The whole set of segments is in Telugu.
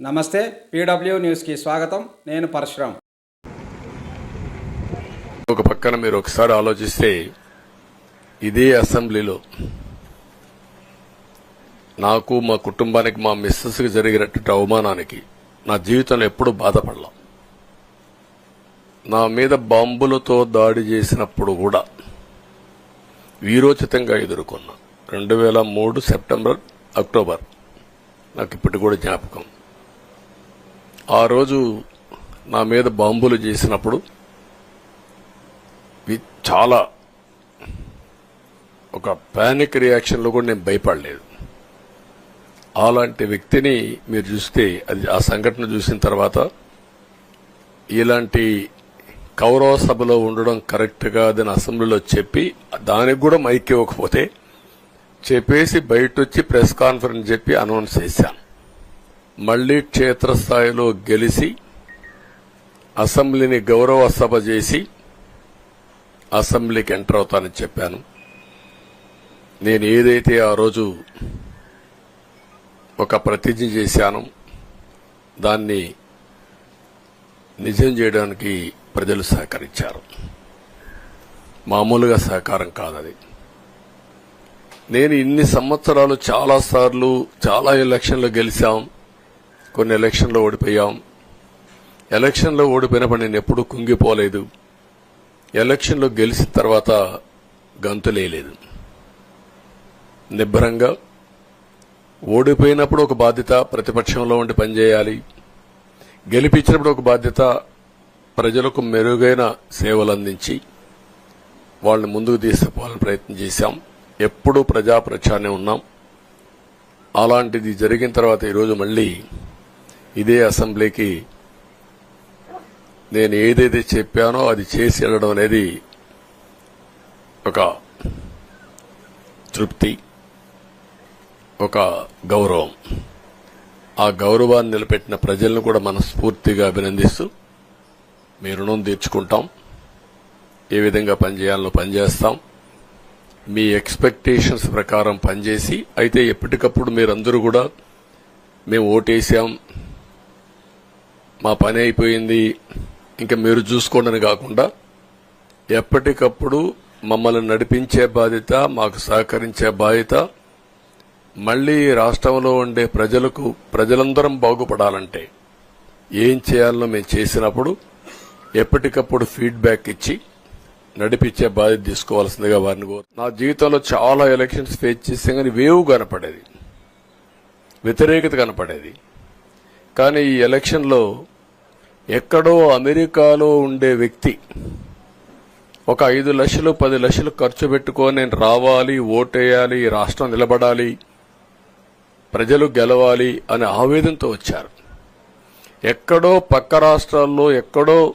నమస్తే పీడబ్ల్యూ న్యూస్కి స్వాగతం. నేను పరశురామ్ ఒక పక్కన మీరు ఒకసారి ఆలోచిస్తే ఇదే అసెంబ్లీలో నాకు మా కుటుంబానికి మా మిస్సెస్కి జరిగినటువంటి అవమానానికి నా జీవితంలో ఎప్పుడూ బాధపడలా. నా మీద బాంబులతో దాడి చేసినప్పుడు కూడా వీరోచితంగా ఎదుర్కొన్నా. రెండు వేల మూడు సెప్టెంబర్ అక్టోబర్. నాకు ఇప్పటి కూడా జ్ఞాపకం. ఆ రోజు నా మీద బాంబులు చేసినప్పుడు చాలా ఒక పానిక్ రియాక్షన్లో కూడా నేను భయపడలేదు. అలాంటి వ్యక్తిని మీరు చూస్తే అది ఆ సంఘటన చూసిన తర్వాత ఇలాంటి కౌరవ సభలో ఉండడం కరెక్ట్ కాదని అసెంబ్లీలో చెప్పి దానికి కూడా మైక్ ఇవ్వకపోతే చెప్పేసి బయట వచ్చి ప్రెస్ కాన్ఫరెన్స్ చెప్పి అనౌన్స్ చేశాను మళ్ళీ క్షేత్రస్థాయిలో గెలిచి అసెంబ్లీని గౌరవ సభ చేసి అసెంబ్లీకి ఎంటర్ అవుతానని చెప్పాను. నేను ఏదైతే ఆ రోజు ఒక ప్రతిజ్ఞ చేశాను దాన్ని నిజం చేయడానికి ప్రజలు సహకరించారు. మామూలుగా సహకారం కాదది. నేను ఇన్ని సంవత్సరాలు చాలా సార్లు చాలా ఎలక్షన్లు గెలిచాం. కొన్ని ఎలక్షన్లో ఓడిపోయాం. ఎలక్షన్లో ఓడిపోయినప్పుడు నేను ఎప్పుడూ కుంగిపోలేదు. ఎలక్షన్లో గెలిచిన తర్వాత గంతులేయలేదు నిబ్బరంగా ఓడిపోయినప్పుడు ఒక బాధ్యత ప్రతిపక్షంలో ఉండి పనిచేయాలి. గెలిపించినప్పుడు ఒక బాధ్యత ప్రజలకు మెరుగైన సేవలు అందించి వాళ్ళని ముందుకు తీసుకుపోవాలని ప్రయత్నం చేశాం. ఎప్పుడూ ప్రజాప్రచారణ ఉన్నాం. అలాంటిది జరిగిన తర్వాత ఈరోజు మళ్ళీ ఇదే అసెంబ్లీకి నేను ఏదైతే చెప్పానో అది చేసి వెళ్ళడం అనేది ఒక తృప్తి ఒక గౌరవం. ఆ గౌరవాన్ని నిలబెట్టిన ప్రజలను కూడా మనస్ఫూర్తిగా అభినందిస్తూ మీ రుణం తీర్చుకుంటాం. ఏ విధంగా పనిచేయాలనో పనిచేస్తాం మీ ఎక్స్పెక్టేషన్స్ ప్రకారం పనిచేసి అయితే ఎప్పటికప్పుడు మీరందరూ కూడా మేము ఓటేసాం. మా పని అయిపోయింది. ఇంకా మీరు చూసుకోండి కాకుండా ఎప్పటికప్పుడు మమ్మల్ని నడిపించే బాధ్యత మాకు సహకరించే బాధ్యత మళ్ళీ రాష్ట్రంలో ఉండే ప్రజలకు ప్రజలందరం బాగుపడాలంటే ఏం చేయాలనో మేము చేసినప్పుడు ఎప్పటికప్పుడు ఫీడ్బ్యాక్ ఇచ్చి నడిపించే బాధ్యత తీసుకోవాల్సిందిగా వారిని కోరు నా జీవితంలో చాలా ఎలక్షన్స్ ఫేస్ చేస్తే కానీ వేవ్ కనపడేది. వ్యతిరేకత కనపడేది. కానీ ఈ ఎలక్షన్లో ఎక్కడో అమెరికాలో ఉండే వ్యక్తి ఒక ఐదు లక్షలు పది లక్షలు ఖర్చు పెట్టుకొని నేను రావాలి ఓటేయాలి ఈ రాష్ట్రం నిలబడాలి ప్రజలు గెలవాలి అనే ఆవేదనతో వచ్చారు. ఎక్కడో పక్క రాష్ట్రాల్లో ఎక్కడో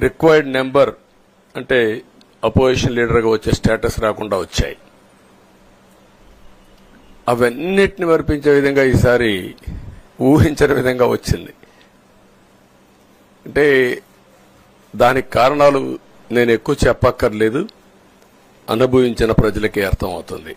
రిక్వైర్డ్ నెంబర్ అంటే అపోజిషన్ లీడర్గా వచ్చే స్టేటస్ రాకుండా వచ్చాయి. అవన్నిటిని మర్పించే విధంగా ఈసారి ఊహించని విధంగా వచ్చింది. అంటే దానికి కారణాలు నేను ఎక్కువ చెప్పక్కర్లేదు. అనుభవించిన ప్రజలకే అర్థమవుతుంది.